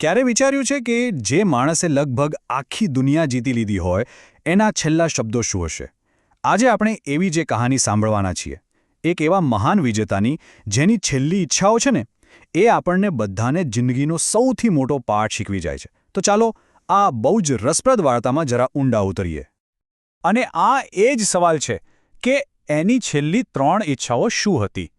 ક્યારે વિચાર્યું છે કે જે માણસે લગભગ આખી દુનિયા જીતી લીધી હોય, એના છેલ્લા શબ્દો શું હશે? આજે આપણે એવી જે કહાની સાંભળવાના છીએ, એક એવા મહાન વિજેતાની જેની છેલ્લી ઈચ્છાઓ છે ને, એ આપણને બધાને જિંદગીનો સૌથી મોટો પાઠ શીખવી જાય છે. તો ચાલો, આ બહુ જ રસપ્રદ વાર્તામાં જરા ઊંડા ઉતરીએ. અને આ એ જ સવાલ છે કે એની છેલ્લી ત્રણ ઈચ્છાઓ શું હતી?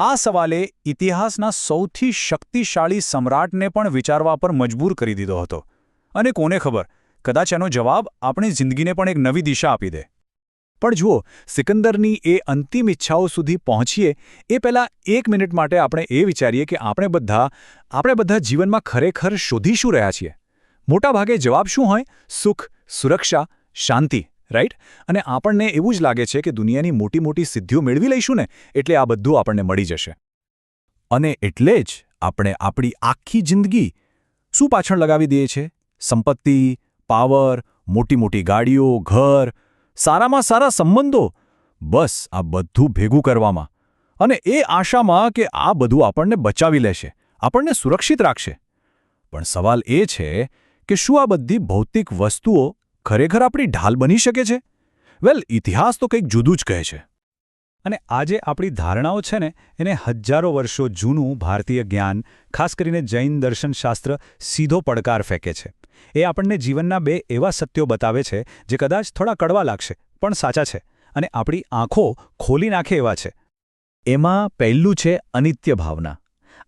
આ સવાલે ઇતિહાસના સૌથી શક્તિશાળી સમ્રાટને પણ વિચારવા પર મજબૂર કરી દીધો હતો. અને કોને ખબર, કદાચ એનો જવાબ આપણી જિંદગીને પણ એક નવી દિશા આપી દે. પણ જુઓ, સિકંદરની એ અંતિમ ઈચ્છાઓ સુધી પહોંચીએ, એ પહેલાં એક મિનિટ માટે આપણે એ વિચારીએ કે આપણે બધા આપણે બધા જીવનમાં ખરેખર શોધી શું રહ્યા છીએ. મોટાભાગે જવાબ શું હોય? સુખ, સુરક્ષા, શાંતિ. રાઈટ અને આપણને એવું જ લાગે છે કે દુનિયાની મોટી મોટી સિદ્ધિઓ મેળવી લઈશું ને, એટલે આ બધું આપણને મળી જશે. અને એટલે જ આપણે આપણી આખી જિંદગી શું પાછળ લગાવી દઈએ છે સંપત્તિ, પાવર, મોટી મોટી ગાડીઓ, ઘર, સારામાં સારા સંબંધો. બસ આ બધું ભેગું કરવામાં. અને એ આશામાં કે આ બધું આપણને બચાવી લેશે, આપણને સુરક્ષિત રાખશે. પણ સવાલ એ છે કે શું આ બધી ભૌતિક વસ્તુઓ ખરેખર આપણી ઢાલ બની શકે છે? વેલ, ઇતિહાસ તો કંઈક જુદું જ કહે છે. અને આજે આપણી ધારણાઓ છે ને, એને હજારો વર્ષો જૂનું ભારતીય જ્ઞાન, ખાસ કરીને જૈન દર્શનશાસ્ત્ર, સીધો પડકાર ફેંકે છે. એ આપણને જીવનના બે એવા સત્યો બતાવે છે, જે કદાચ થોડા કડવા લાગશે, પણ સાચા છે અને આપણી આંખો ખોલી નાખે એવા છે. એમાં પહેલું છે અનિત્ય ભાવના.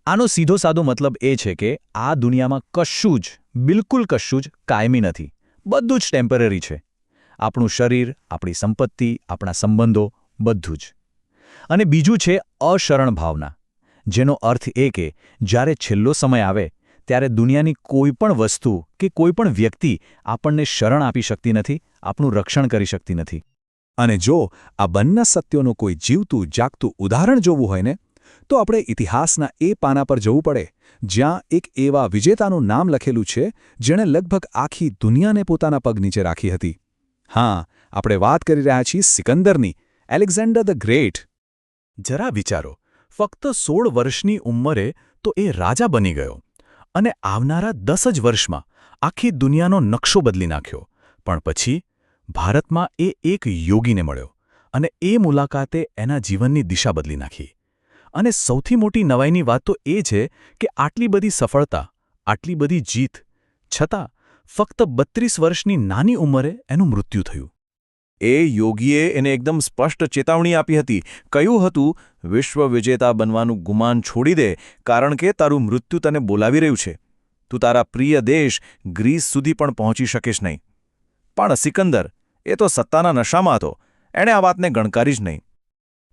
આનો સીધો સાદો મતલબ એ છે કે આ દુનિયામાં કશું જ, બિલકુલ કશું જ કાયમી નથી. બધું જ ટેમ્પરરી છે. આપણું શરીર, આપણી સંપત્તિ, આપણા સંબંધો, બધું જ. અને બીજું છે અશરણ ભાવના. જેનો અર્થ એ કે જ્યારે છેલ્લો સમય આવે, ત્યારે દુનિયાની કોઈ પણ વસ્તુ કે કોઈ પણ વ્યક્તિ આપણને શરણ આપી શકતી નથી, આપણું રક્ષણ કરી શકતી નથી. અને જો આ બંને સત્યોનું કોઈ જીવતું, જાગતું ઉદાહરણ જોવું હોય ને તો આપણે ઇતિહાસના એ પાના પર જવું પડે, જ્યાં એક એવા વિજેતાનું નામ લખેલું છે, જેણે લગભગ આખી દુનિયાને પોતાના પગ નીચે રાખી હતી. હા, આપણે વાત કરી રહ્યા છીએ સિકંદરની, એલેક્ઝાન્ડર ધ ગ્રેટ. જરા વિચારો, ફક્ત સોળ વર્ષની ઉંમરે તો એ રાજા બની ગયો, અને આવનારા દસ જ વર્ષમાં આખી દુનિયાનો નકશો બદલી નાખ્યો, પણ પછી ભારતમાં એ એક યોગીને મળ્યો, અને એ મુલાકાતે એના જીવનની દિશા બદલી નાખી. અને સૌથી મોટી નવાઈની વાત તો એ છે કે આટલી બધી સફળતા, આટલી બધી જીત, છતાં ફક્ત બત્રીસ વર્ષની નાની ઉંમરે એનું મૃત્યુ થયું. એ યોગીએ એને એકદમ સ્પષ્ટ ચેતવણી આપી હતી. કહ્યું હતું, વિશ્વ વિજેતા બનવાનું ગુમાન છોડી દે, કારણ કે તારું મૃત્યુ તને બોલાવી રહ્યું છે. તું તારા પ્રિય દેશ ગ્રીસ સુધી પણ પહોંચી શકીશ નહીં. પણ સિકંદર, એ તો સત્તાના નશામાં હતો. એણે આ વાતને ગણકારી જ નહીં.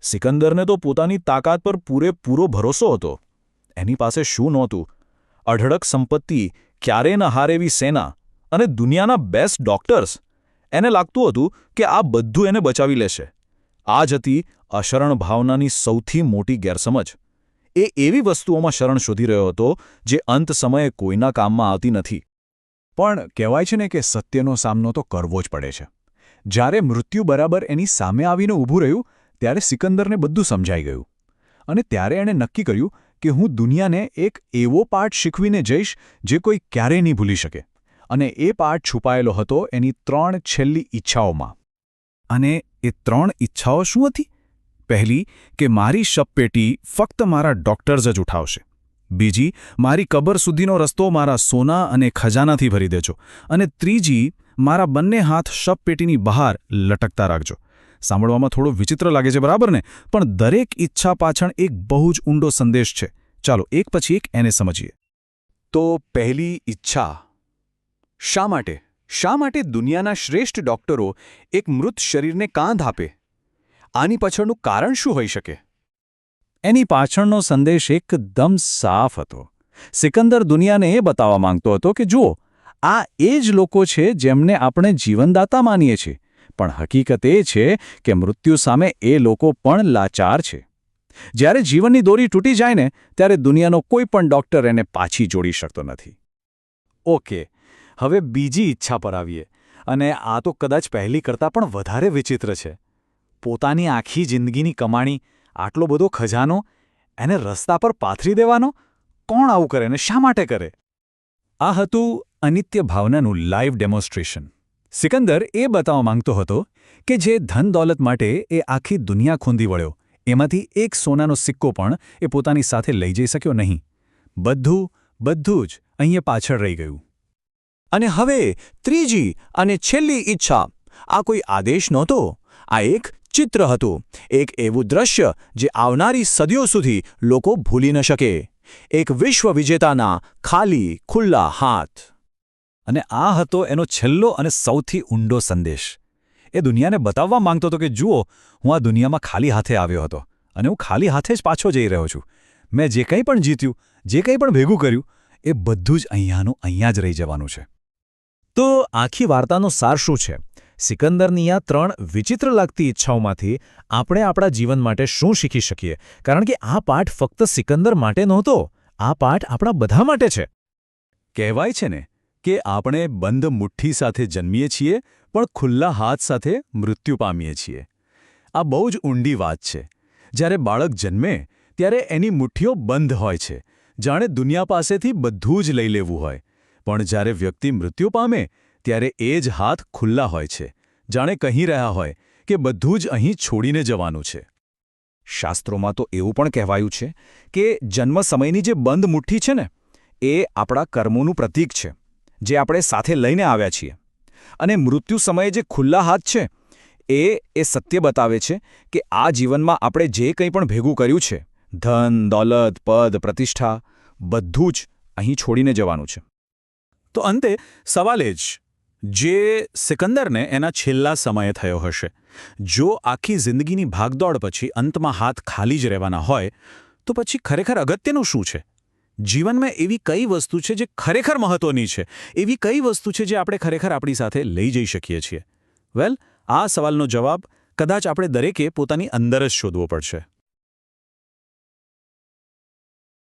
સિકંદરને તો પોતાની તાકાત પર પૂરેપૂરો ભરોસો હતો. એની પાસે શું નહોતું? અઢળક સંપત્તિ ક્યારે ન હારેવી સેના અને દુનિયાના બેસ્ટ ડોક્ટર્સ એને લાગતું હતું કે આ બધું એને બચાવી લેશે. આ જ હતી અશરણ ભાવનાની સૌથી મોટી ગેરસમજ. એ એવી વસ્તુઓમાં શરણ શોધી રહ્યો હતો જે અંત સમયે કોઈના કામમાં આવતી નથી. પણ કહેવાય છે ને કે સત્યનો સામનો તો કરવો જ પડે છે. જ્યારે મૃત્યુ બરાબર એની સામે આવીને ઊભું રહ્યું ત્યારે સિકંદરને બધું સમજાઈ ગયું. અને ત્યારે એણે નક્કી કર્યું કે હું દુનિયાને એક એવો પાઠ શીખવીને જઈશ જે કોઈ ક્યારેય નહીં ભૂલી શકે. અને એ પાઠ છુપાયેલો હતો એની ત્રણ છેલ્લી ઈચ્છાઓમાં. અને એ ત્રણ ઈચ્છાઓ શું હતી? પહેલી, કે મારી શપપેટી ફક્ત મારા ડોક્ટર્સ જ ઉઠાવશે. બીજી, મારી કબર સુધીનો રસ્તો મારા સોના અને ખજાનાથી ભરી દેજો. અને ત્રીજી, મારા બંને હાથ શપપેટીની બહાર લટકતા રાખજો. સાંભળવામાં થોડો વિચિત્ર લાગે છે, બરાબર ને? પણ દરેક ઈચ્છા પાછળ એક બહુ જ ઊંડો સંદેશ છે. ચાલો, એક પછી એક એને સમજીએ. તો પહેલી ઈચ્છા. શા માટે? શા માટે દુનિયાના શ્રેષ્ઠ ડોક્ટરો એક મૃત શરીરને કાંધ આપે? આની પાછળનું કારણ શું હોઈ શકે? એની પાછળનો સંદેશ એકદમ સાફ હતો. સિકંદર દુનિયાને એ બતાવવા માંગતો હતો કે, જુઓ, આ એ જ લોકો છે જેમને આપણે જીવનદાતા માનીએ છીએ. પણ હકીકત એ છે કે મૃત્યુ સામે એ લોકો પણ લાચાર છે. જ્યારે જીવનની દોરી તૂટી જાય ને, ત્યારે દુનિયાનો કોઈ પણ ડોક્ટર એને પાછી જોડી શકતો નથી. ઓકે, હવે બીજી ઈચ્છા પર આવીએ. અને આ તો કદાચ પહેલી કરતાં પણ વધારે વિચિત્ર છે. પોતાની આખી જિંદગીની કમાણી, આટલો બધો ખજાનો, એને રસ્તા પર પાથરી દેવાનો? કોણ આવું કરે ને શા માટે કરે? આ હતું અનિત્ય ભાવનાનું લાઈવ ડેમોન્સ્ટ્રેશન સિકંદર એ બતાવવા માંગતો હતો કે જે ધન દોલત માટે એ આખી દુનિયા ખૂંદી વળ્યો. એમાંથી એક સોનાનો સિક્કો પણ એ પોતાની સાથે લઈ જઈ શક્યો નહીં. બધું બધું જ અહીંયા પાછળ રહી ગયું. અને હવે ત્રીજી અને છેલ્લી ઈચ્છા. આ કોઈ આદેશ નહોતો. આ એક ચિત્ર હતું. એક એવું દ્રશ્ય જે આવનારી સદીઓ સુધી લોકો ભૂલી ન શકે. એક વિશ્વ વિજેતાના ખાલી ખુલ્લા હાથ. અને આ હતો એનો છેલ્લો અને સૌથી ઊંડો સંદેશ. એ દુનિયાને બતાવવા માંગતો હતો કે, જુઓ, હું આ દુનિયામાં ખાલી હાથે આવ્યો હતો અને હું ખાલી હાથે જ પાછો જઈ રહ્યો છું. મેં જે કંઈ પણ જીત્યું, જે કંઈ પણ ભેગું કર્યું, એ બધું જ અહીંયાનું અહીંયા જ રહી જવાનું છે. તો આખી વાર્તાનો સાર શું છે? સિકંદરની આ ત્રણ વિચિત્ર લાગતી ઈચ્છાઓમાંથી આપણે આપણા જીવન માટે શું શીખી શકીએ? કારણ કે આ પાઠ ફક્ત સિકંદર માટે નહોતો, આ પાઠ આપણા બધા માટે છે. કહેવાય છે ને કે આપણે બંધ મુઠ્ઠી સાથે જન્મીએ છીએ, પણ ખુલ્લા હાથ સાથે મૃત્યુ પામીએ છીએ. આ બહુ જ ઊંડી વાત છે. જ્યારે બાળક જન્મે, ત્યારે એની મુઠ્ઠીઓ બંધ હોય છે. જાણે દુનિયા પાસેથી બધું જ લઈ લેવું હોય. પણ જ્યારે વ્યક્તિ મૃત્યુ પામે, ત્યારે એ જ હાથ ખુલ્લા હોય છે. જાણે કહી રહ્યા હોય કે બધું જ અહીં છોડીને જવાનું છે. શાસ્ત્રોમાં તો એવું પણ કહેવાયું છે કે જન્મ સમયની જે બંધ મુઠ્ઠી છે ને, એ આપણા કર્મોનું પ્રતીક છે. જે આપણે સાથે લઈને આવ્યા છીએ. અને મૃત્યુ સમયે જે ખુલ્લા હાથ છે, એ એ સત્ય બતાવે છે કે આ જીવનમાં આપણે જે કંઈ પણ ભેગું કર્યું છે, ધન, દોલત, પદ, પ્રતિષ્ઠા, બધું જ અહીં છોડીને જવાનું છે. તો અંતે, સવાલ એ જ, જે સિકંદરને એના છેલ્લા સમયે થયો હશે, જો આખી જિંદગીની ભાગદોડ પછી અંતમાં હાથ ખાલી જ રહેવાના હોય, તો પછી ખરેખર અગત્યનું શું છે? જીવનમાં એવી કઈ વસ્તુ છે જે ખરેખર મહત્વની છે? એવી કઈ વસ્તુ છે જે આપણે ખરેખર આપણી સાથે લઈ જઈ શકીએ છીએ? વેલ, આ સવાલનો જવાબ કદાચ આપણે દરેકે પોતાની અંદર જ શોધવો પડશે.